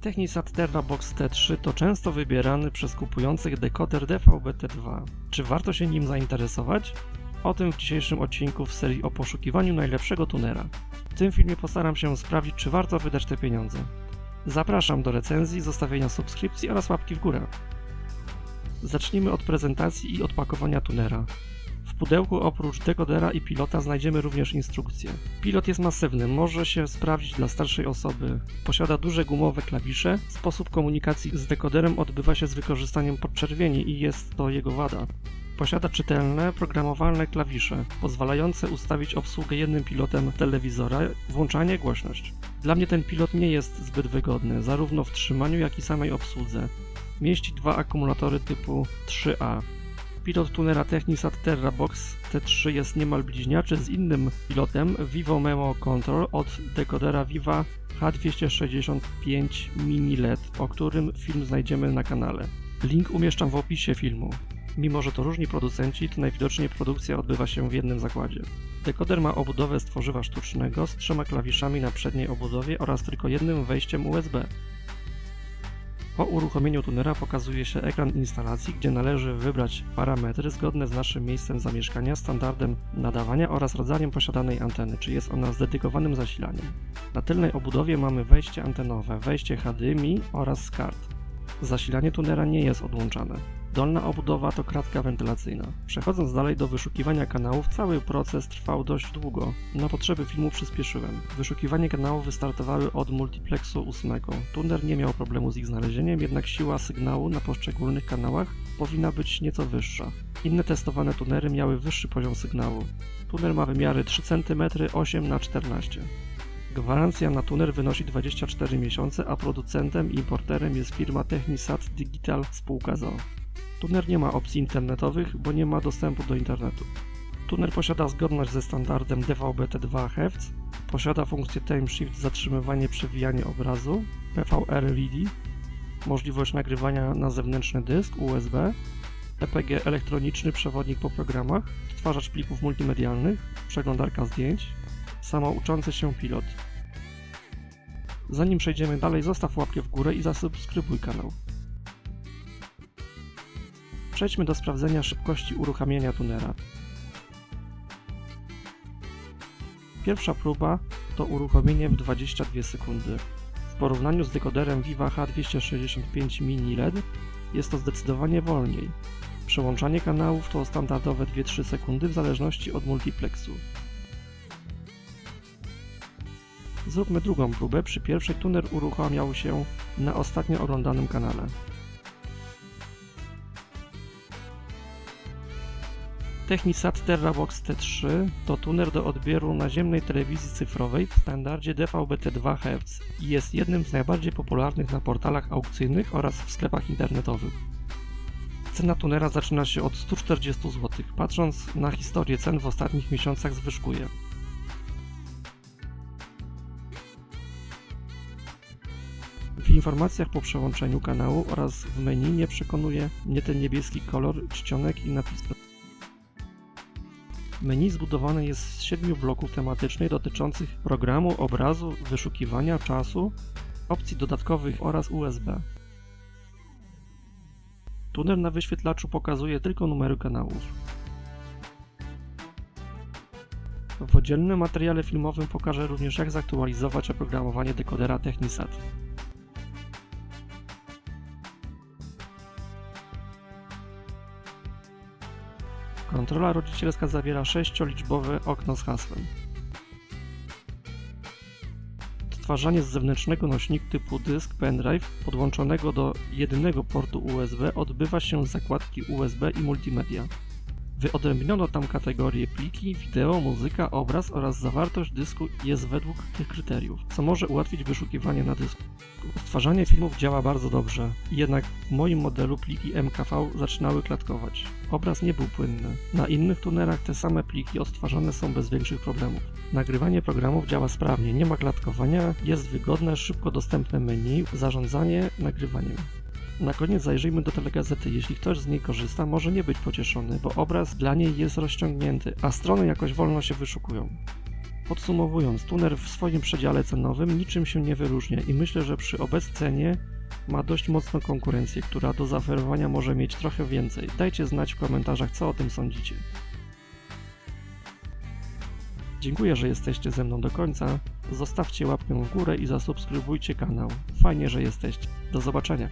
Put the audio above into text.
Technisat TerraBox T3 to często wybierany przez kupujących dekoder DVB-T2. Czy warto się nim zainteresować? O tym w dzisiejszym odcinku w serii o poszukiwaniu najlepszego tunera. W tym filmie postaram się sprawdzić, czy warto wydać te pieniądze. Zapraszam do recenzji, zostawienia subskrypcji oraz łapki w górę. Zacznijmy od prezentacji i odpakowania tunera. Pudełku oprócz dekodera i pilota znajdziemy również instrukcję. Pilot jest masywny, może się sprawdzić dla starszej osoby. Posiada duże gumowe klawisze. Sposób komunikacji z dekoderem odbywa się z wykorzystaniem podczerwieni i jest to jego wada. Posiada czytelne, programowalne klawisze, pozwalające ustawić obsługę jednym pilotem telewizora, włączanie, głośność. Dla mnie ten pilot nie jest zbyt wygodny, zarówno w trzymaniu, jak i samej obsłudze. Mieści dwa akumulatory typu 3A. Pilot tunera Technisat TerraBox T3 jest niemal bliźniaczy z innym pilotem Vivo Memo Control od dekodera Viva H265 Mini LED, o którym film znajdziemy na kanale. Link umieszczam w opisie filmu. Mimo, że to różni producenci, to najwidoczniej produkcja odbywa się w jednym zakładzie. Dekoder ma obudowę z tworzywa sztucznego z trzema klawiszami na przedniej obudowie oraz tylko jednym wejściem USB. Po uruchomieniu tunera pokazuje się ekran instalacji, gdzie należy wybrać parametry zgodne z naszym miejscem zamieszkania, standardem nadawania oraz rodzajem posiadanej anteny, czy jest ona z dedykowanym zasilaniem. Na tylnej obudowie mamy wejście antenowe, wejście HDMI oraz SCART. Zasilanie tunera nie jest odłączane. Dolna obudowa to kratka wentylacyjna. Przechodząc dalej do wyszukiwania kanałów, cały proces trwał dość długo. Na potrzeby filmu przyspieszyłem. Wyszukiwanie kanałów wystartowały od multiplexu 8. Tuner nie miał problemu z ich znalezieniem, jednak siła sygnału na poszczególnych kanałach powinna być nieco wyższa. Inne testowane tunery miały wyższy poziom sygnału. Tuner ma wymiary 3 cm 8 na 14 Gwarancja na tuner wynosi 24 miesiące, a producentem i importerem jest firma Technisat Digital spółka ZOO. Tuner nie ma opcji internetowych, bo nie ma dostępu do internetu. Tuner posiada zgodność ze standardem DVB-T2 Hz, posiada funkcję Time Shift zatrzymywanie przewijanie obrazu, PVR Ready, możliwość nagrywania na zewnętrzny dysk USB, EPG elektroniczny przewodnik po programach, odtwarzacz plików multimedialnych, przeglądarka zdjęć, samouczący się pilot. Zanim przejdziemy dalej, zostaw łapkę w górę i zasubskrybuj kanał. Przejdźmy do sprawdzenia szybkości uruchamiania tunera. Pierwsza próba to uruchomienie w 22 sekundy. W porównaniu z dekoderem Viva H265 Mini LED jest to zdecydowanie wolniej. Przełączanie kanałów to standardowe 2-3 sekundy w zależności od multiplexu. Zróbmy drugą próbę. Przy pierwszej tuner uruchamiał się na ostatnio oglądanym kanale. Technisat TerraBox T3 to tuner do odbioru naziemnej telewizji cyfrowej w standardzie DVB-T2 Hz i jest jednym z najbardziej popularnych na portalach aukcyjnych oraz w sklepach internetowych. Cena tunera zaczyna się od 140 zł. Patrząc na historię cen w ostatnich miesiącach zwyżkuje. W informacjach po przełączeniu kanału oraz w menu nie przekonuje mnie ten niebieski kolor czcionek i napis. Menu zbudowane jest z siedmiu bloków tematycznych dotyczących programu, obrazu, wyszukiwania, czasu, opcji dodatkowych oraz USB. Tuner na wyświetlaczu pokazuje tylko numery kanałów. W oddzielnym materiale filmowym pokażę również jak zaktualizować oprogramowanie dekodera Technisat. Kontrola rodzicielska zawiera sześcioliczbowe okno z hasłem. Odtwarzanie z zewnętrznego nośnika typu dysk pendrive podłączonego do jedynego portu USB odbywa się z zakładki USB i multimedia. Wyodrębniono tam kategorie pliki, wideo, muzyka, obraz oraz zawartość dysku jest według tych kryteriów, co może ułatwić wyszukiwanie na dysku. Odtwarzanie filmów działa bardzo dobrze, jednak w moim modelu pliki MKV zaczynały klatkować. Obraz nie był płynny. Na innych tunerach te same pliki odtwarzane są bez większych problemów. Nagrywanie programów działa sprawnie, nie ma klatkowania, jest wygodne, szybko dostępne menu, zarządzanie nagrywaniem. Na koniec zajrzyjmy do telegazety. Jeśli ktoś z niej korzysta, może nie być pocieszony, bo obraz dla niej jest rozciągnięty, a strony jakoś wolno się wyszukują. Podsumowując, tuner w swoim przedziale cenowym niczym się nie wyróżnia i myślę, że przy obecnej cenie ma dość mocną konkurencję, która do zaoferowania może mieć trochę więcej. Dajcie znać w komentarzach, co o tym sądzicie. Dziękuję, że jesteście ze mną do końca. Zostawcie łapkę w górę i zasubskrybujcie kanał. Fajnie, że jesteście. Do zobaczenia.